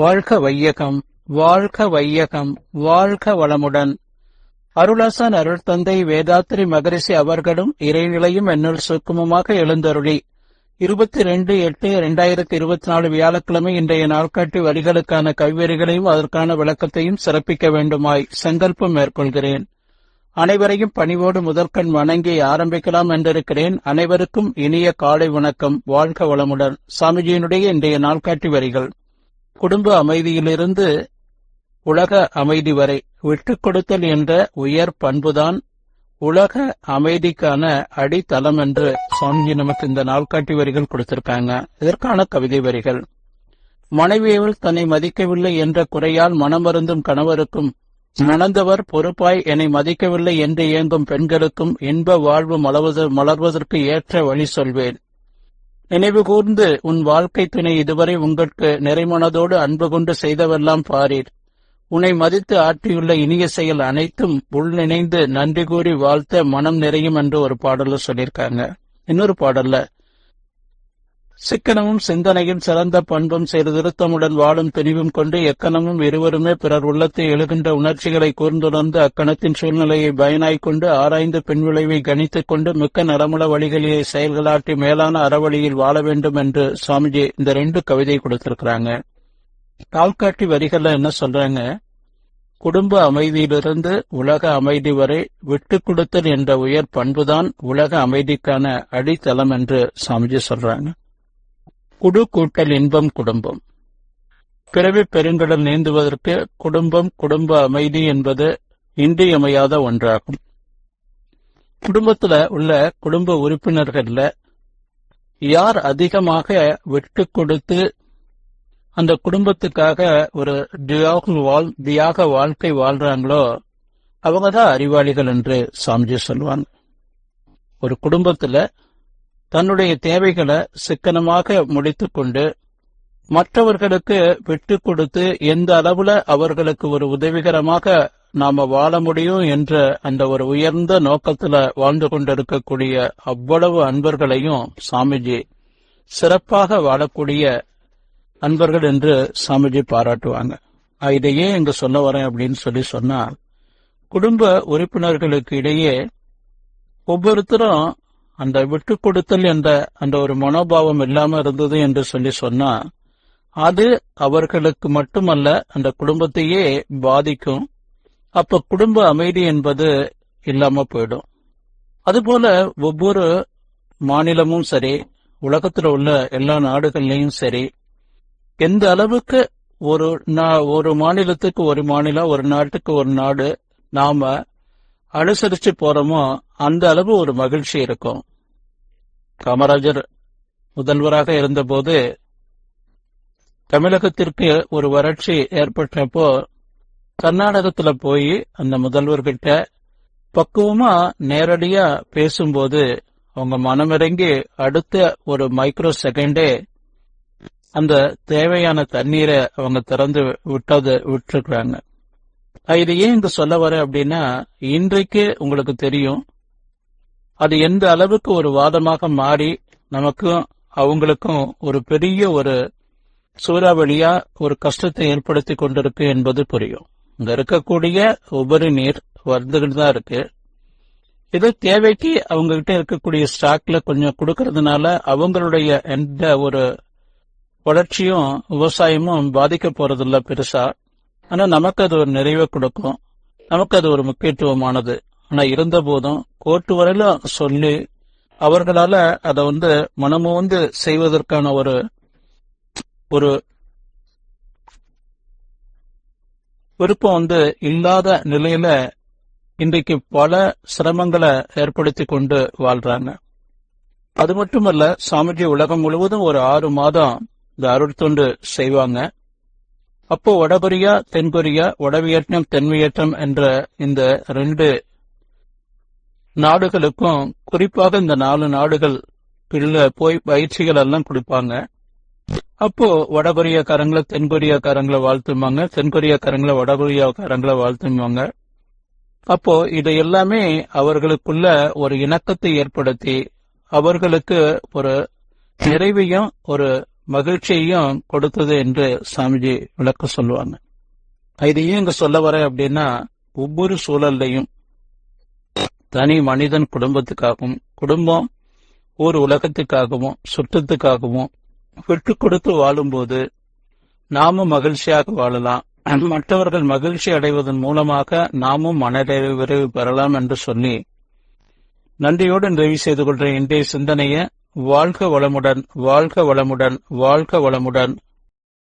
வாழ்க வையகம் வாழ்க வையகம் வாழ்க வளமுடன். அருளாசன் அருள் தந்தை வேதாத்திரி மகரிஷி அவர்களும் இறைநிலையும் என்னுள் சுக்குமமாக எழுந்தருளி. இருபத்தி ரெண்டு எட்டு இரண்டாயிரத்தி இருபத்தி நாலு வியாழக்கிழமை இன்றைய நாள்காட்டி வரிகளுக்கான கவிவரிகளையும் அதற்கான விளக்கத்தையும் சிறப்பிக்க வேண்டுமாய் சங்கல்பம் மேற்கொள்கிறேன். அனைவரையும் பணிவோடு முதற்கண் வணங்கி ஆரம்பிக்கலாம் என்றிருக்கிறேன். அனைவருக்கும் இனிய காலை வணக்கம். வாழ்க வளமுடன். சாமிஜியினுடைய இன்றைய நாள்காட்டி வரிகள். குடும்ப அமைதியிலிருந்து உலக அமைதி வரை விட்டுக் கொடுத்தல் என்ற உயர் பண்புதான் உலக அமைதிக்கான அடித்தளம் என்று சுவாமிஜி நமக்கு இந்த நாள்காட்டி வரிகள் கொடுத்திருக்காங்க. இதற்கான கவிதை வரிகள். மனைவியவள் தன்னை மதிக்கவில்லை என்ற குறையால் மனமருந்தும் கணவருக்கும் மணந்தவர் பொறுப்பாய் என்னை மதிக்கவில்லை என்று இயங்கும் பெண்களுக்கும் இன்ப வாழ்வு மலர்வது மலர்வதற்கு ஏற்ற வழி சொல்வேன். நினைவு கூர்ந்து உன் வாழ்க்கை துணை இதுவரை உங்களுக்கு நிறைமனதோடு அன்பு கொண்டு செய்தவெல்லாம் பாரீர். உன்னை மதித்து ஆற்றியுள்ள இனிய செயல் அனைத்தும் உள் நினைந்து நன்றி கூறி வாழ்த்த மனம் நிறையும் என்று ஒரு பாடல சொல்லியிருக்காங்க. இன்னொரு பாடல்ல சிக்கனமும் சிந்தனையும் சிறந்த பண்பும் சீர்திருத்தமுடன் வாழும் துணிவும் கொண்டு எக்கணமும் இருவருமே பிறர் உள்ளத்தை எழுகின்ற உணர்ச்சிகளை கூர்ந்துணர்ந்து அக்கணத்தின் சூழ்நிலையை பயனாய்க் கொண்டு ஆராய்ந்து பின்விளைவை கணித்துக் கொண்டு மிக்க நலமுள்ள வழிகளிலே செயல்களாற்றி மேலான அறவழியில் வாழ வேண்டும் என்று சுவாமிஜி இந்த ரெண்டு கவிதை கொடுத்திருக்கிறாங்க. கால்காட்டி வரிகள்ல என்ன சொல்றாங்க? குடும்ப அமைதியிலிருந்து உலக அமைதி வரை விட்டு கொடுத்தல் என்ற உயர் பண்புதான் உலக அமைதிக்கான அடித்தளம் என்று சாமிஜி சொல்றாங்க. குடு கூட்டல் இன்பம் குடும்பம். பிறவி பெருங்கடல் நீந்துவதற்கு குடும்பம் குடும்ப அமைதி என்பது இன்றியமையாத ஒன்றாகும். குடும்பத்துல உள்ள குடும்ப உறுப்பினர்கள்ல யார் அதிகமாக விட்டு கொடுத்து அந்த குடும்பத்துக்காக ஒரு தியாக வாழ் தியாக வாழ்க்கை வாழ்றாங்களோ அவங்க தான் அறிவாளிகள் என்று சாமிஜி சொல்லுவாங்க ஒரு குடும்பத்துல தன்னுடைய தேவைகளை சிக்கனமாக முடித்துக்கொண்டு மற்றவர்களுக்கு விட்டு கொடுத்து எந்த அளவுல அவர்களுக்கு ஒரு உதவிகரமாக நாம வாழ முடியும் என்ற அந்த ஒரு உயர்ந்த நோக்கத்துல வாழ்ந்து கொண்டிருக்கக்கூடிய அவ்வளவு அன்பர்களையும் சாமிஜி சிறப்பாக வாழக்கூடிய அன்பர்கள் என்று சாமிஜி பாராட்டுவாங்க. இதையே இங்க சொல்ல வரேன் அப்படின்னு சொல்லி சொன்னா குடும்ப உறுப்பினர்களுக்கு இடையே ஒவ்வொருத்தரும் அந்த விட்டு கொடுத்தல் என்ற அந்த ஒரு மனோபாவம் இல்லாம இருந்தது என்று சொல்லி சொன்னா அது அவர்களுக்கு மட்டுமல்ல அந்த குடும்பத்தையே பாதிக்கும். அப்ப குடும்ப அமைதி என்பது இல்லாம போயிடும். அதுபோல ஒவ்வொரு மாநிலமும் சரி உலகத்துல உள்ள எல்லா நாடுகள்லயும் சரி எந்த அளவுக்கு ஒரு ஒரு மாநிலத்துக்கு ஒரு மாநிலம் ஒரு நாட்டுக்கு ஒரு நாடு நாம அனுசரிச்சு போறோமோ அந்த அளவு ஒரு மகிழ்ச்சி இருக்கும். காமராஜர் முதல்வராக இருந்தபோது தமிழகத்திற்கு ஒரு வறட்சி ஏற்பட்டப்போ கர்நாடகத்துல போய் அந்த முதல்வர்கிட்ட பக்குவமா நேரடியா பேசும்போது அவங்க மனமிறங்கி அடுத்த ஒரு மைக்ரோ செகண்டே அந்த தேவையான தண்ணீரை அவங்க திறந்து விட்டது விட்டுருக்குறாங்க. இது ஏன் இங்க சொல்ல வர அப்படின்னா இன்றைக்கு உங்களுக்கு தெரியும் அது எந்த அளவுக்கு ஒரு வாதமாக மாறி நமக்கும் அவங்களுக்கும் ஒரு பெரிய ஒரு சூறாவளியா ஒரு கஷ்டத்தை ஏற்படுத்தி கொண்டிருக்கு என்பது புரியும். இங்க இருக்கக்கூடிய உபரி நீர் வந்துகிட்டு தான் இருக்கு. இது தேவைக்கு அவங்க கிட்ட இருக்கக்கூடிய ஸ்டாக்ல கொஞ்சம் கொடுக்கறதுனால அவங்களுடைய எந்த ஒரு வளர்ச்சியும் விவசாயமும் பாதிக்க போறதில்ல பெருசா. ஆனா நமக்கு அது ஒரு நிறைவை கொடுக்கும். நமக்கு அது ஒரு முக்கியத்துவமானது. ஆனா இருந்த போதும் கோர்ட்டு வரையிலும் சொல்லி அவர்களால அதை வந்து மனமோந்து செய்வதற்கான ஒரு ஒரு விருப்பம் வந்து இல்லாத நிலையில இன்றைக்கு பல சிரமங்களை ஏற்படுத்தி கொண்டு வாழ்றாங்க. அது மட்டுமல்ல சாமிஜி உலகம் முழுவதும் ஒரு ஆறு மாதம் இந்த அருட்தொண்டு செய்வாங்க. அப்போ வடகொரியா தென்கொரியா வடவியட்நாம் தென்வியட்நாம் என்ற இந்த ரெண்டு நாடுகளுக்கும் குறிப்பாக இந்த நாலு நாடுகள் போய் பயிற்சிகள் எல்லாம் கொடுப்பாங்க. அப்போ வடகொரியாக்காரங்களை தென்கொரியாக்காரங்களை வாழ்த்துவாங்க தென்கொரியாக்காரங்களை வடகொரியாக்காரங்களை வாழ்த்துவாங்க அப்போ இதை எல்லாமே அவர்களுக்குள்ள ஒரு இணக்கத்தை ஏற்படுத்தி அவர்களுக்கு ஒரு நிறைவையும் ஒரு மகிழ்ச்சியையும் கொடுத்தது என்று சாமிஜி விளக்க சொல்லுவாங்க. இது ஏன் இங்க சொல்ல வரேன் அப்படின்னா ஒவ்வொரு சூழல்லையும் தனி மனிதன் குடும்பத்துக்காகவும் குடும்பம் ஒரு உலகத்துக்காகவும் சுற்றத்துக்காகவும் விட்டு கொடுத்து வாழும்போது நாமும் மகிழ்ச்சியாக வாழலாம். மற்றவர்கள் மகிழ்ச்சி அடைவதன் மூலமாக நாமும் மனநிறைவு பெறலாம் என்று சொல்லி நன்றியோடு நிறைவு செய்து கொள்ற இன்றைய சிந்தனைய வாழ்க வளமுடன் வாழ்க வளமுடன் வாழ்க வளமுடன்.